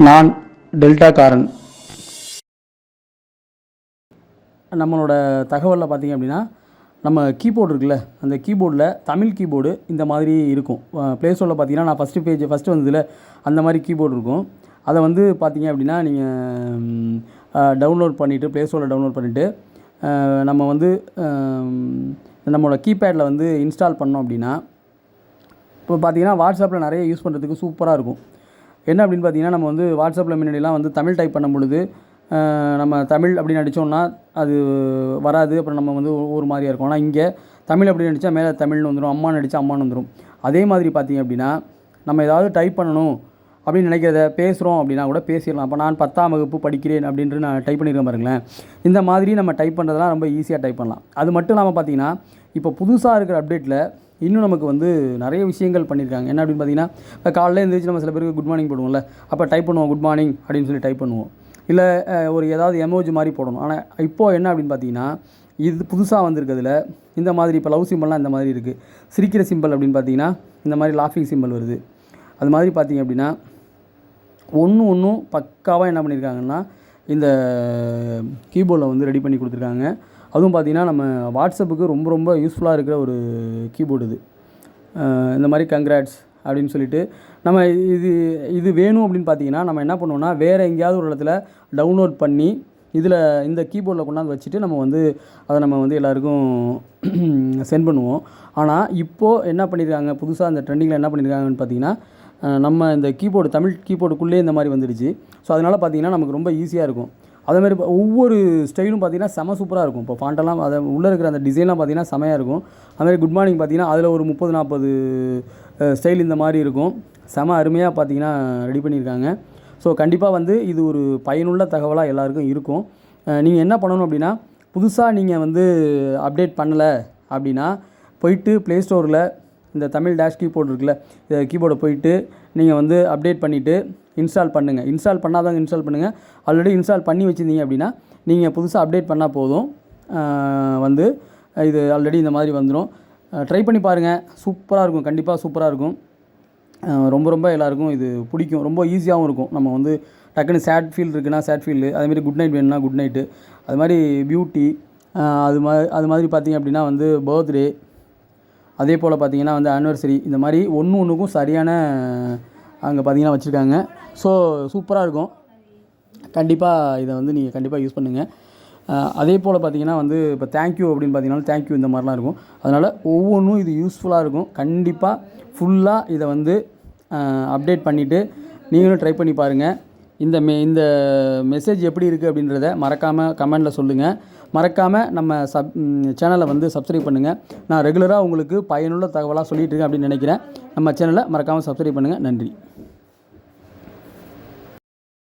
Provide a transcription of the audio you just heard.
நான் டெல்டா காரன் நம்மளோட தகவலில் பார்த்தீங்க அப்படின்னா நம்ம கீபோர்டு இருக்குல்ல அந்த கீபோர்டில் தமிழ் கீபோர்டு இந்த மாதிரி இருக்கும். ப்ளே ஸ்டோரில் பார்த்தீங்கன்னா நான் ஃபஸ்ட்டு பேஜ் ஃபஸ்ட்டு வந்ததில் அந்த மாதிரி கீபோர்டு இருக்கும். அதை வந்து பார்த்தீங்க அப்படின்னா நீங்கள் டவுன்லோட் பண்ணிவிட்டு ப்ளே ஸ்டோரில் டவுன்லோட் பண்ணிவிட்டு நம்ம வந்து நம்மளோட கீபேடில் வந்து இன்ஸ்டால் பண்ணோம் அப்படின்னா இப்போ பார்த்தீங்கன்னா வாட்ஸ்அப்பில் நிறைய யூஸ் பண்ணுறதுக்கு சூப்பராக இருக்கும். என்ன அப்படின்னு பார்த்தீங்கன்னா நம்ம வந்து வாட்ஸ்அப்பில் முன்னாடிலாம் வந்து தமிழ் டைப் பண்ணும் பொழுது நம்ம தமிழ் அப்படின்னு அடித்தோம்னா அது வராது. அப்புறம் நம்ம வந்து ஒரு- மாதிரியாக இருக்கும். ஆனால் இங்கே தமிழ் அப்படின்னு அடித்தா மேலே தமிழ்னு வந்துடும் அம்மான்னு அடித்தா அம்மான்னு வந்துடும் அதே மாதிரி பார்த்தீங்க அப்படின்னா நம்ம ஏதாவது டைப் பண்ணணும் அப்படின்னு நினைக்கிறத பேசுகிறோம் அப்படின்னா கூட பேசிடலாம். அப்போ நான் பத்தாம் வகுப்பு படிக்கிறேன் அப்படின்ட்டு நான் டைப் பண்ணியிருக்கேன் பாருங்களேன். இந்த மாதிரி நம்ம டைப் பண்ணுறதெல்லாம் ரொம்ப ஈஸியாக டைப் பண்ணலாம். அது மட்டும் இல்லாமல் பார்த்தீங்கன்னா இப்போ புதுசாக இருக்கிற அப்டேட்டில் இன்னும் நமக்கு வந்து நிறைய விஷயங்கள் பண்ணியிருக்காங்க. என்ன அப்படின்னு பார்த்தீங்கன்னா இப்போ காலையில் எழுந்திரிச்சு நம்ம சில பேருக்கு குட் மார்னிங் போடுவோம்ல. அப்போ டைப் பண்ணுவோம் குட் மார்னிங் அப்படின்னு சொல்லி டைப் பண்ணுவோம். இல்லை ஒரு ஏதாவது எமோஜி மாதிரி போடணும். ஆனால் இப்போது என்ன அப்படின்னு பார்த்தீங்கன்னா இது புதுசாக வந்திருக்கிறதுல இந்த மாதிரி இப்போ லவ் சிம்பிள்லாம் இந்த மாதிரி இருக்குது சிரிக்கிற சிம்பிள் அப்படின்னு பார்த்தீங்கன்னா இந்த மாதிரி லாஃபிங் சிம்பிள் வருது. அது மாதிரி பார்த்தீங்க அப்படின்னா ஒன்று ஒன்றும் பக்காவாக என்ன பண்ணியிருக்காங்கன்னா இந்த கீபோர்டில் வந்து ரெடி பண்ணி கொடுத்துருக்காங்க. அதுவும் பார்த்தீங்கன்னா நம்ம வாட்ஸ்அப்புக்கு ரொம்ப ரொம்ப யூஸ்ஃபுல்லாக இருக்கிற ஒரு கீபோர்டு இது. இந்த மாதிரி கங்க்ராட்ஸ் அப்படின்னு சொல்லிட்டு நம்ம இது இது வேணும் அப்படின்னு பார்த்தீங்கன்னா நம்ம என்ன பண்ணுவோம்னா வேறு எங்கேயாவது ஒரு இடத்துல டவுன்லோட் பண்ணி இதில் இந்த கீபோர்டில் கொண்டாந்து வச்சுட்டு நம்ம வந்து அதை நம்ம வந்து எல்லாருக்கும் சென்ட் பண்ணுவோம். ஆனால் இப்போது என்ன பண்ணியிருக்காங்க புதுசாக அந்த ட்ரெண்டிங்கில் என்ன பண்ணியிருக்காங்கன்னு பார்த்தீங்கன்னா நம்ம இந்த கீபோர்டு தமிழ் கீபோர்டுக்குள்ளே இந்த மாதிரி வந்துடுச்சு. ஸோ அதனால் பார்த்தீங்கன்னா நமக்கு ரொம்ப ஈஸியாக இருக்கும். அதேமாதிரி இப்போ ஒவ்வொரு ஸ்டைலும் பார்த்தீங்கன்னா செம சூப்பராக இருக்கும். இப்போ ஃபாண்டெல்லாம் அதை உள்ளே இருக்கிற அந்த டிசைன்லாம் பார்த்தீங்கன்னா செமையாக இருக்கும். அதுமாதிரி குட் மார்னிங் பார்த்தீங்கன்னா அதில் ஒரு முப்பது நாற்பது ஸ்டைல் இந்த மாதிரி இருக்கும். செம அருமையாக பார்த்தீங்கன்னா ரெடி பண்ணியிருக்காங்க. ஸோ கண்டிப்பாக வந்து இது ஒரு பயனுள்ள தகவலாக எல்லாருக்கும் இருக்கும். நீங்கள் என்ன பண்ணணும் அப்படின்னா புதுசாக நீங்கள் வந்து அப்டேட் பண்ணலை அப்படின்னா போயிட்டு ப்ளே ஸ்டோரில் இந்த தமிழ் டேஷ் கீபோர்டு இருக்குல்ல கீபோர்டை போயிட்டு நீங்கள் வந்து அப்டேட் பண்ணிவிட்டு இன்ஸ்டால் பண்ணுங்கள் இன்ஸ்டால் பண்ணாதவங்க இன்ஸ்டால் பண்ணுங்கள் ஆல்ரெடி இன்ஸ்டால் பண்ணி வச்சுருந்தீங்க அப்படின்னா நீங்கள் புதுசாக அப்டேட் பண்ணால் போதும். வந்து இது ஆல்ரெடி இந்த மாதிரி வந்துடும் ட்ரை பண்ணி பாருங்கள் சூப்பராக இருக்கும். கண்டிப்பாக சூப்பராக இருக்கும். ரொம்ப ரொம்ப எல்லாருக்கும் இது பிடிக்கும். ரொம்ப ஈஸியாகவும் இருக்கும். நம்ம வந்து டக்குன்னு சேட் ஃபீல் இருக்குன்னா சேட் ஃபீல்டு அதேமாதிரி குட் நைட் வேணும்னா குட் நைட்டு அது மாதிரி பியூட்டி அது மாதிரி அது மாதிரி பார்த்தீங்க அப்படின்னா வந்து பர்த்டே அதே போல் பார்த்தீங்கன்னா வந்து ஆனிவர்சரி இந்த மாதிரி ஒன்று ஒன்றுக்கும் சரியான அங்கே பார்த்தீங்கன்னா வச்சுருக்காங்க. ஸோ சூப்பராக இருக்கும். கண்டிப்பாக இதை வந்து நீங்கள் கண்டிப்பாக யூஸ் பண்ணுங்கள் அதே போல் பார்த்தீங்கன்னா வந்து இப்போ தேங்க்யூ அப்படின்னு பார்த்தீங்கன்னா தேங்க்யூ இந்த மாதிரிலாம் இருக்கும். அதனால் ஒவ்வொன்றும் இது யூஸ்ஃபுல்லாக இருக்கும். கண்டிப்பாக ஃபுல்லாக இதை வந்து அப்டேட் பண்ணிவிட்டு நீங்களும் ட்ரை பண்ணி பாருங்கள் இந்த மெ இந்த மெசேஜ் எப்படி இருக்குது அப்படின்றத மறக்காமல் கமெண்டில் சொல்லுங்கள் மறக்காமல் நம்ம சப் சேனலை வந்து சப்ஸ்கிரைப் பண்ணுங்கள் நான் ரெகுலராக உங்களுக்கு பயனுள்ள தகவலாக சொல்லிகிட்டு இருக்கேன் அப்படின்னு நினைக்கிறேன். நம்ம சேனலை மறக்காமல் சப்ஸ்கிரைப் பண்ணுங்கள் நன்றி.